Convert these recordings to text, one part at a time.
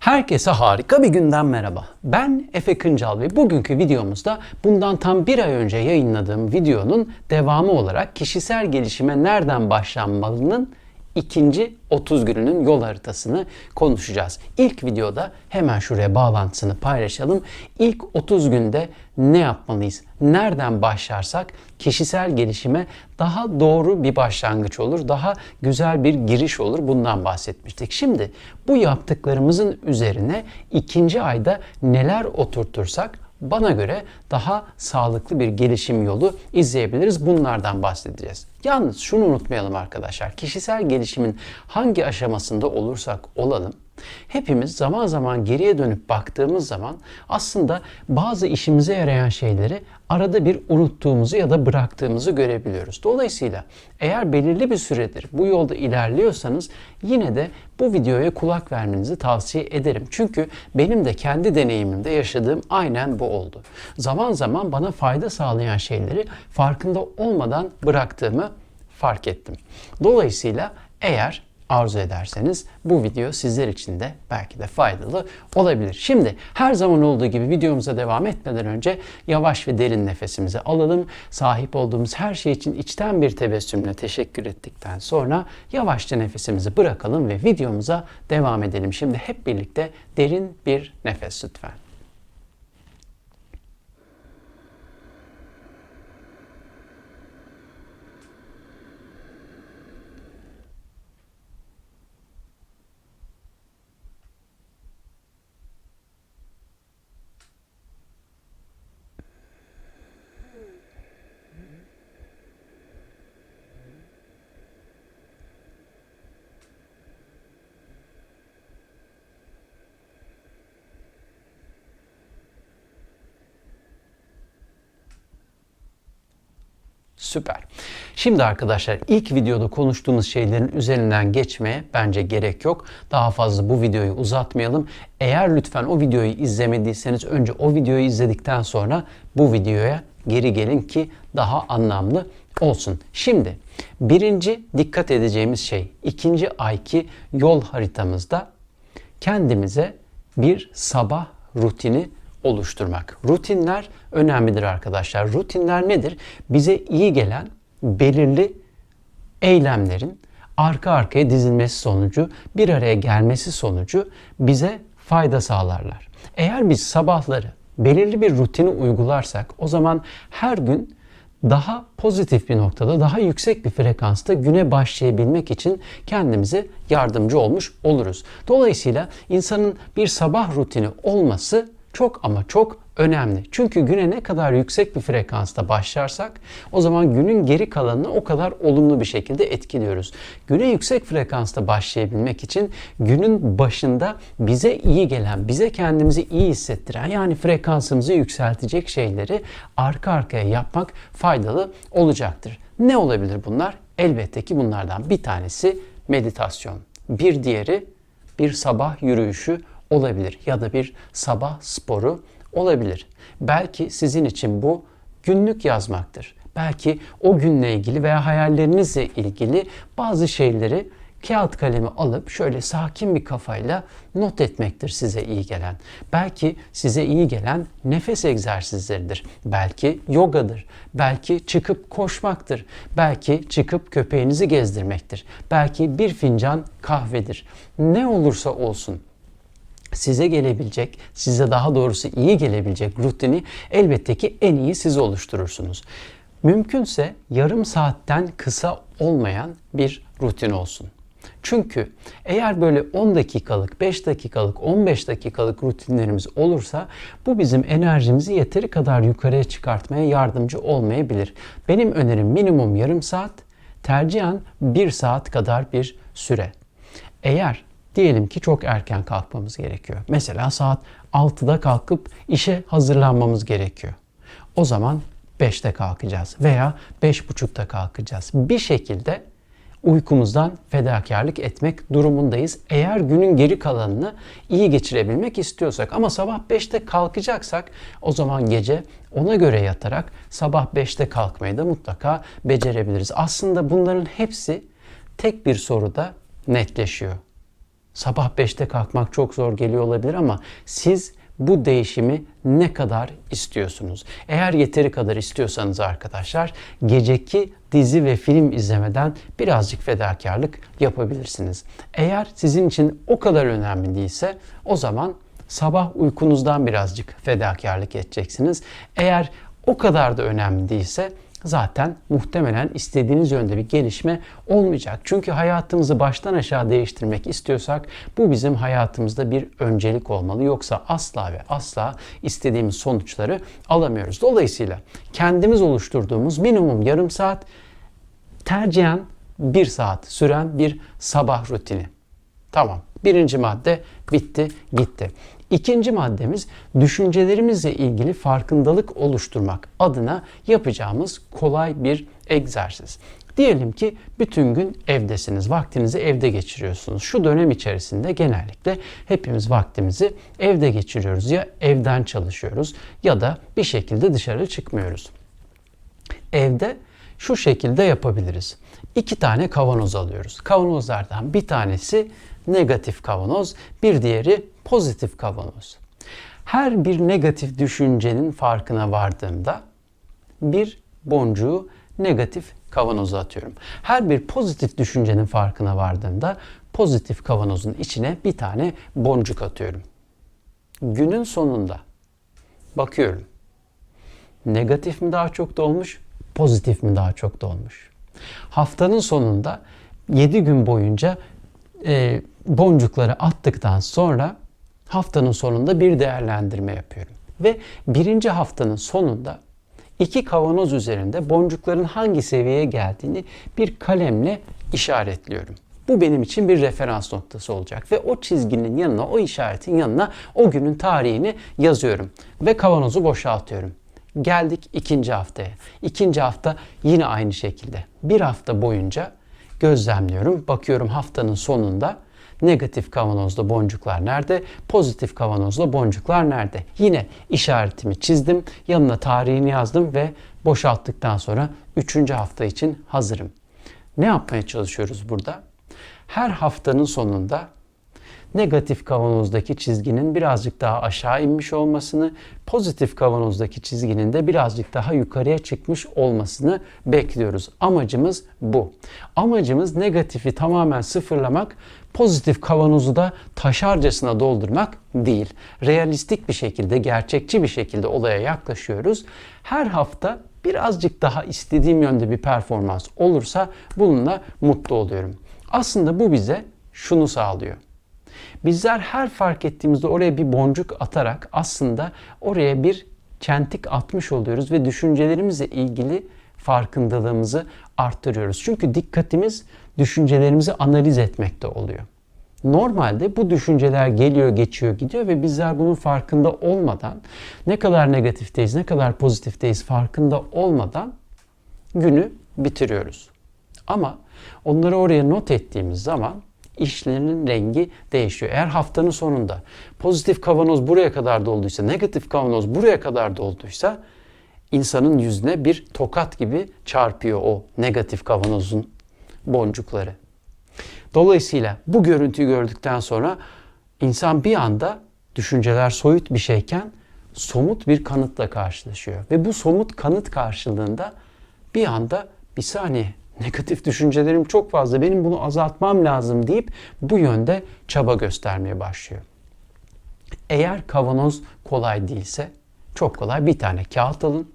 Herkese harika bir günden merhaba. Ben Efe Kıncal ve bugünkü videomuzda bundan tam bir ay önce yayınladığım videonun devamı olarak kişisel gelişime nereden başlanmalının ikinci 30 gününün yol haritasını konuşacağız. İlk videoda hemen şuraya bağlantısını paylaşalım. İlk 30 günde ne yapmalıyız? Nereden başlarsak kişisel gelişime daha doğru bir başlangıç olur, daha güzel bir giriş olur. Bundan bahsetmiştik. Şimdi bu yaptıklarımızın üzerine ikinci ayda neler oturtursak bana göre daha sağlıklı bir gelişim yolu izleyebiliriz. Bunlardan bahsedeceğiz. Yalnız şunu unutmayalım arkadaşlar. Kişisel gelişimin hangi aşamasında olursak olalım Hepimiz zaman zaman geriye dönüp baktığımız zaman aslında bazı işimize yarayan şeyleri arada bir unuttuğumuzu ya da bıraktığımızı görebiliyoruz. Dolayısıyla eğer belirli bir süredir bu yolda ilerliyorsanız yine de bu videoya kulak vermenizi tavsiye ederim. Çünkü benim de kendi deneyimimde yaşadığım aynen bu oldu. Zaman zaman bana fayda sağlayan şeyleri farkında olmadan bıraktığımı fark ettim. Dolayısıyla eğer arzu ederseniz bu video sizler için de belki de faydalı olabilir. Şimdi her zaman olduğu gibi videomuza devam etmeden önce yavaş ve derin nefesimizi alalım. Sahip olduğumuz her şey için içten bir tebessümle teşekkür ettikten sonra yavaşça nefesimizi bırakalım ve videomuza devam edelim. Şimdi hep birlikte derin bir nefes lütfen. Süper. Şimdi arkadaşlar ilk videoda konuştuğumuz şeylerin üzerinden geçmeye bence gerek yok. Daha fazla bu videoyu uzatmayalım. Eğer lütfen o videoyu izlemediyseniz önce o videoyu izledikten sonra bu videoya geri gelin ki daha anlamlı olsun. Şimdi birinci dikkat edeceğimiz şey ikinci ayki yol haritamızda kendimize bir sabah rutini oluşturmak. Rutinler önemlidir arkadaşlar. Rutinler nedir? Bize iyi gelen belirli eylemlerin arka arkaya dizilmesi sonucu, bir araya gelmesi sonucu bize fayda sağlarlar. Eğer biz sabahları belirli bir rutini uygularsak o zaman her gün daha pozitif bir noktada, daha yüksek bir frekansta güne başlayabilmek için kendimize yardımcı olmuş oluruz. Dolayısıyla insanın bir sabah rutini olması çok ama çok önemli. Çünkü güne ne kadar yüksek bir frekansta başlarsak o zaman günün geri kalanını o kadar olumlu bir şekilde etkiliyoruz. Güne yüksek frekansta başlayabilmek için günün başında bize iyi gelen, bize kendimizi iyi hissettiren yani frekansımızı yükseltecek şeyleri arka arkaya yapmak faydalı olacaktır. Ne olabilir bunlar? Elbette ki bunlardan bir tanesi meditasyon. Bir diğeri bir sabah yürüyüşü olabilir ya da bir sabah sporu olabilir. Belki sizin için bu günlük yazmaktır. Belki o günle ilgili veya hayallerinizle ilgili bazı şeyleri kağıt kalemi alıp şöyle sakin bir kafayla not etmektir size iyi gelen. Belki size iyi gelen nefes egzersizleridir. Belki yogadır. Belki çıkıp koşmaktır. Belki çıkıp köpeğinizi gezdirmektir. Belki bir fincan kahvedir. Ne olursa olsun size gelebilecek, size daha doğrusu iyi gelebilecek rutini elbette ki en iyi siz oluşturursunuz. Mümkünse yarım saatten kısa olmayan bir rutin olsun. Çünkü eğer böyle 10 dakikalık, 5 dakikalık, 15 dakikalık rutinlerimiz olursa bu bizim enerjimizi yeteri kadar yukarıya çıkartmaya yardımcı olmayabilir. Benim önerim minimum yarım saat, tercihen 1 saat kadar bir süre. Eğer Diyelim ki çok erken kalkmamız gerekiyor. Mesela saat 6'da kalkıp işe hazırlanmamız gerekiyor. O zaman 5'te kalkacağız veya 5.30'da kalkacağız. Bir şekilde uykumuzdan fedakarlık etmek durumundayız. Eğer günün geri kalanını iyi geçirebilmek istiyorsak ama sabah 5'te kalkacaksak o zaman gece ona göre yatarak sabah 5'te kalkmayı da mutlaka becerebiliriz. Aslında bunların hepsi tek bir soruda netleşiyor Sabah 5'te kalkmak çok zor geliyor olabilir ama siz bu değişimi ne kadar istiyorsunuz? Eğer yeteri kadar istiyorsanız arkadaşlar geceki dizi ve film izlemeden birazcık fedakarlık yapabilirsiniz. Eğer sizin için o kadar önemli değilse o zaman sabah uykunuzdan birazcık fedakarlık edeceksiniz. Eğer o kadar da önemli değilse zaten muhtemelen istediğiniz yönde bir gelişme olmayacak. Çünkü hayatımızı baştan aşağı değiştirmek istiyorsak bu bizim hayatımızda bir öncelik olmalı. Yoksa asla ve asla istediğimiz sonuçları alamıyoruz. Dolayısıyla kendimiz oluşturduğumuz minimum yarım saat tercihen bir saat süren bir sabah rutini. Tamam. Birinci madde bitti, gitti. İkinci maddemiz düşüncelerimizle ilgili farkındalık oluşturmak adına yapacağımız kolay bir egzersiz. Diyelim ki bütün gün evdesiniz, vaktinizi evde geçiriyorsunuz. Şu dönem içerisinde genellikle hepimiz vaktimizi evde geçiriyoruz. Ya evden çalışıyoruz ya da bir şekilde dışarı çıkmıyoruz. Evde şu şekilde yapabiliriz. İki tane kavanoz alıyoruz. Kavanozlardan bir tanesi negatif kavanoz, bir diğeri pozitif kavanoz. Her bir negatif düşüncenin farkına vardığımda bir boncuğu negatif kavanoza atıyorum. Her bir pozitif düşüncenin farkına vardığımda pozitif kavanozun içine bir tane boncuk atıyorum. Günün sonunda bakıyorum. Negatif mi daha çok dolmuş, pozitif mi daha çok dolmuş? Haftanın sonunda 7 gün boyunca e, boncukları attıktan sonra haftanın sonunda bir değerlendirme yapıyorum. Ve birinci haftanın sonunda iki kavanoz üzerinde boncukların hangi seviyeye geldiğini bir kalemle işaretliyorum. Bu benim için bir referans noktası olacak ve o çizginin yanına, o işaretin yanına o günün tarihini yazıyorum ve kavanozu boşaltıyorum. Geldik ikinci haftaya. İkinci hafta yine aynı şekilde. Bir hafta boyunca gözlemliyorum. Bakıyorum haftanın sonunda negatif kavanozda boncuklar nerede? Pozitif kavanozda boncuklar nerede? Yine işaretimi çizdim. Yanına tarihini yazdım ve boşalttıktan sonra 3. hafta için hazırım. Ne yapmaya çalışıyoruz burada? Her haftanın sonunda negatif kavanozdaki çizginin birazcık daha aşağı inmiş olmasını, pozitif kavanozdaki çizginin de birazcık daha yukarıya çıkmış olmasını bekliyoruz. Amacımız bu. Amacımız negatifi tamamen sıfırlamak, pozitif kavanozu da taşarcasına doldurmak değil. Realistik bir şekilde, gerçekçi bir şekilde olaya yaklaşıyoruz. Her hafta birazcık daha istediğim yönde bir performans olursa bununla mutlu oluyorum. Aslında bu bize şunu sağlıyor. Bizler her fark ettiğimizde oraya bir boncuk atarak aslında oraya bir çentik atmış oluyoruz ve düşüncelerimizle ilgili farkındalığımızı arttırıyoruz. Çünkü dikkatimiz düşüncelerimizi analiz etmekte oluyor. Normalde bu düşünceler geliyor, geçiyor, gidiyor ve bizler bunun farkında olmadan ne kadar negatifteyiz, ne kadar pozitifteyiz farkında olmadan günü bitiriyoruz. Ama onları oraya not ettiğimiz zaman işlerinin rengi değişiyor. Eğer haftanın sonunda pozitif kavanoz buraya kadar dolduysa, negatif kavanoz buraya kadar dolduysa insanın yüzüne bir tokat gibi çarpıyor o negatif kavanozun boncukları. Dolayısıyla bu görüntüyü gördükten sonra insan bir anda düşünceler soyut bir şeyken somut bir kanıtla karşılaşıyor. Ve bu somut kanıt karşılığında bir anda bir saniye negatif düşüncelerim çok fazla benim bunu azaltmam lazım deyip bu yönde çaba göstermeye başlıyor. Eğer kavanoz kolay değilse çok kolay bir tane kağıt alın.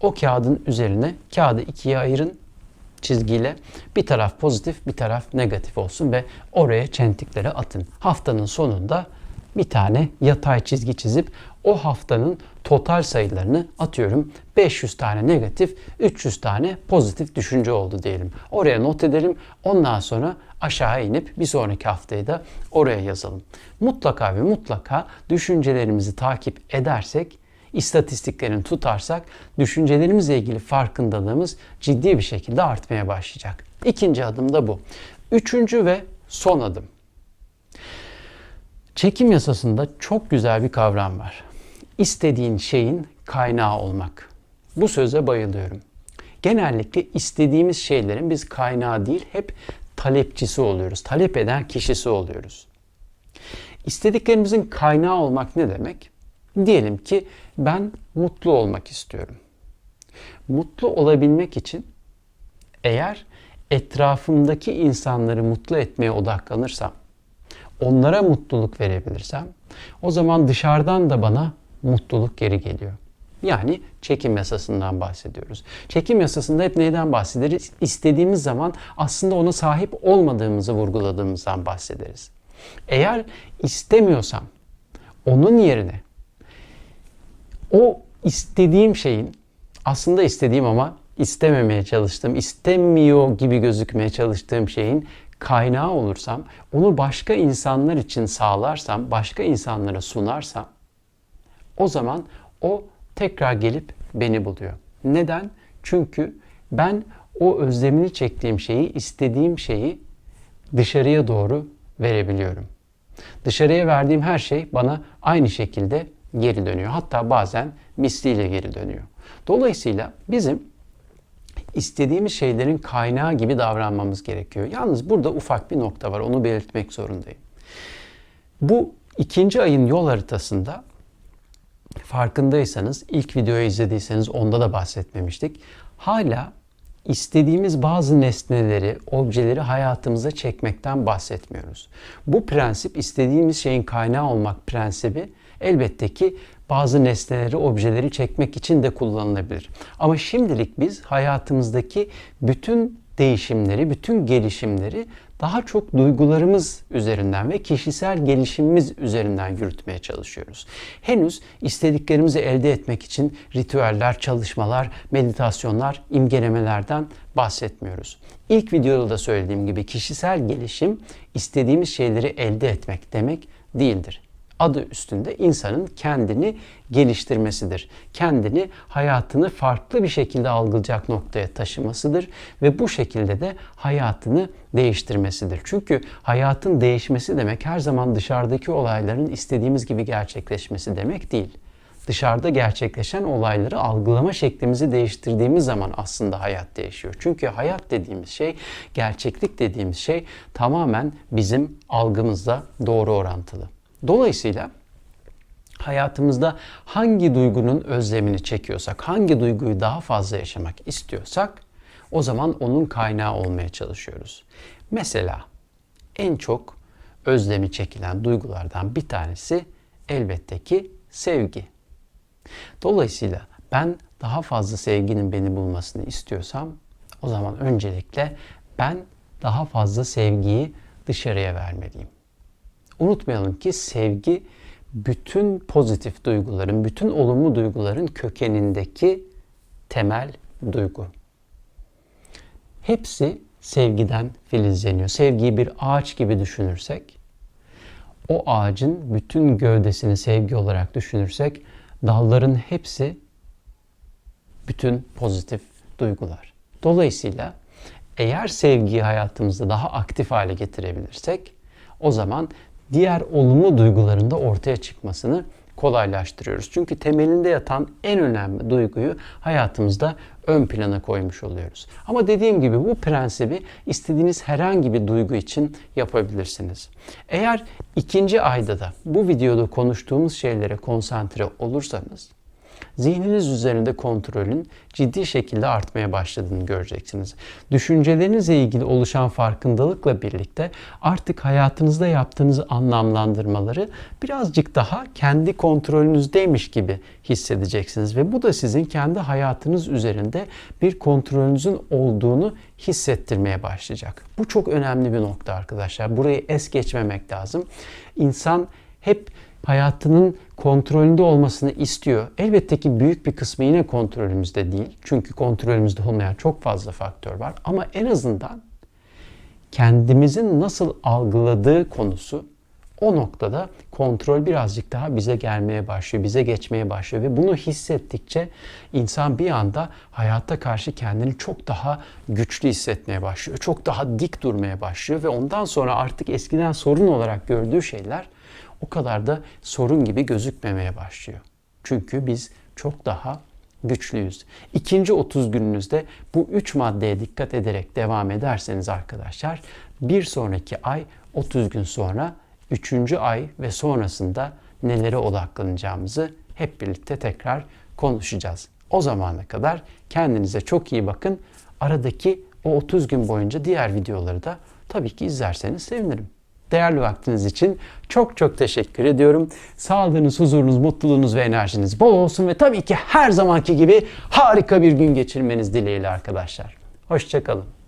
O kağıdın üzerine kağıdı ikiye ayırın çizgiyle bir taraf pozitif bir taraf negatif olsun ve oraya çentikleri atın. Haftanın sonunda bir tane yatay çizgi çizip o haftanın total sayılarını atıyorum 500 tane negatif 300 tane pozitif düşünce oldu diyelim. Oraya not edelim ondan sonra aşağı inip bir sonraki haftayı da oraya yazalım. Mutlaka ve mutlaka düşüncelerimizi takip edersek istatistiklerini tutarsak düşüncelerimizle ilgili farkındalığımız ciddi bir şekilde artmaya başlayacak. İkinci adım da bu. Üçüncü ve son adım. Çekim yasasında çok güzel bir kavram var. İstediğin şeyin kaynağı olmak. Bu söze bayılıyorum. Genellikle istediğimiz şeylerin biz kaynağı değil hep talepçisi oluyoruz. Talep eden kişisi oluyoruz. İstediklerimizin kaynağı olmak ne demek? Diyelim ki ben mutlu olmak istiyorum. Mutlu olabilmek için eğer etrafımdaki insanları mutlu etmeye odaklanırsam, onlara mutluluk verebilirsem, o zaman dışarıdan da bana mutluluk geri geliyor. Yani çekim yasasından bahsediyoruz. Çekim yasasında hep neyden bahsederiz? İstediğimiz zaman aslında ona sahip olmadığımızı vurguladığımızdan bahsederiz. Eğer istemiyorsam onun yerine o istediğim şeyin aslında istediğim ama istememeye çalıştığım, istemiyor gibi gözükmeye çalıştığım şeyin kaynağı olursam, onu başka insanlar için sağlarsam, başka insanlara sunarsam o zaman o tekrar gelip beni buluyor. Neden? Çünkü ben o özlemini çektiğim şeyi, istediğim şeyi dışarıya doğru verebiliyorum. Dışarıya verdiğim her şey bana aynı şekilde geri dönüyor. Hatta bazen misliyle geri dönüyor. Dolayısıyla bizim istediğimiz şeylerin kaynağı gibi davranmamız gerekiyor. Yalnız burada ufak bir nokta var. Onu belirtmek zorundayım. Bu ikinci ayın yol haritasında farkındaysanız ilk videoyu izlediyseniz onda da bahsetmemiştik. Hala istediğimiz bazı nesneleri, objeleri hayatımıza çekmekten bahsetmiyoruz. Bu prensip istediğimiz şeyin kaynağı olmak prensibi elbette ki bazı nesneleri, objeleri çekmek için de kullanılabilir. Ama şimdilik biz hayatımızdaki bütün değişimleri, bütün gelişimleri daha çok duygularımız üzerinden ve kişisel gelişimimiz üzerinden yürütmeye çalışıyoruz. Henüz istediklerimizi elde etmek için ritüeller, çalışmalar, meditasyonlar, imgelemelerden bahsetmiyoruz. İlk videoda da söylediğim gibi kişisel gelişim istediğimiz şeyleri elde etmek demek değildir adı üstünde insanın kendini geliştirmesidir. Kendini hayatını farklı bir şekilde algılayacak noktaya taşımasıdır ve bu şekilde de hayatını değiştirmesidir. Çünkü hayatın değişmesi demek her zaman dışarıdaki olayların istediğimiz gibi gerçekleşmesi demek değil. Dışarıda gerçekleşen olayları algılama şeklimizi değiştirdiğimiz zaman aslında hayat değişiyor. Çünkü hayat dediğimiz şey, gerçeklik dediğimiz şey tamamen bizim algımızla doğru orantılı. Dolayısıyla hayatımızda hangi duygunun özlemini çekiyorsak, hangi duyguyu daha fazla yaşamak istiyorsak o zaman onun kaynağı olmaya çalışıyoruz. Mesela en çok özlemi çekilen duygulardan bir tanesi elbette ki sevgi. Dolayısıyla ben daha fazla sevginin beni bulmasını istiyorsam o zaman öncelikle ben daha fazla sevgiyi dışarıya vermeliyim. Unutmayalım ki sevgi bütün pozitif duyguların, bütün olumlu duyguların kökenindeki temel duygu. Hepsi sevgiden filizleniyor. Sevgiyi bir ağaç gibi düşünürsek, o ağacın bütün gövdesini sevgi olarak düşünürsek, dalların hepsi bütün pozitif duygular. Dolayısıyla eğer sevgiyi hayatımızda daha aktif hale getirebilirsek, o zaman diğer olumlu duyguların da ortaya çıkmasını kolaylaştırıyoruz. Çünkü temelinde yatan en önemli duyguyu hayatımızda ön plana koymuş oluyoruz. Ama dediğim gibi bu prensibi istediğiniz herhangi bir duygu için yapabilirsiniz. Eğer ikinci ayda da bu videoda konuştuğumuz şeylere konsantre olursanız zihniniz üzerinde kontrolün ciddi şekilde artmaya başladığını göreceksiniz. Düşüncelerinizle ilgili oluşan farkındalıkla birlikte artık hayatınızda yaptığınız anlamlandırmaları birazcık daha kendi kontrolünüzdeymiş gibi hissedeceksiniz ve bu da sizin kendi hayatınız üzerinde bir kontrolünüzün olduğunu hissettirmeye başlayacak. Bu çok önemli bir nokta arkadaşlar. Burayı es geçmemek lazım. İnsan hep hayatının kontrolünde olmasını istiyor. Elbette ki büyük bir kısmı yine kontrolümüzde değil. Çünkü kontrolümüzde olmayan çok fazla faktör var. Ama en azından kendimizin nasıl algıladığı konusu o noktada kontrol birazcık daha bize gelmeye başlıyor, bize geçmeye başlıyor ve bunu hissettikçe insan bir anda hayata karşı kendini çok daha güçlü hissetmeye başlıyor. Çok daha dik durmaya başlıyor ve ondan sonra artık eskiden sorun olarak gördüğü şeyler o kadar da sorun gibi gözükmemeye başlıyor. Çünkü biz çok daha güçlüyüz. İkinci 30 gününüzde bu üç maddeye dikkat ederek devam ederseniz arkadaşlar bir sonraki ay 30 gün sonra 3. ay ve sonrasında nelere odaklanacağımızı hep birlikte tekrar konuşacağız. O zamana kadar kendinize çok iyi bakın. Aradaki o 30 gün boyunca diğer videoları da tabii ki izlerseniz sevinirim. Değerli vaktiniz için çok çok teşekkür ediyorum. Sağlığınız, huzurunuz, mutluluğunuz ve enerjiniz bol olsun ve tabii ki her zamanki gibi harika bir gün geçirmeniz dileğiyle arkadaşlar. Hoşçakalın.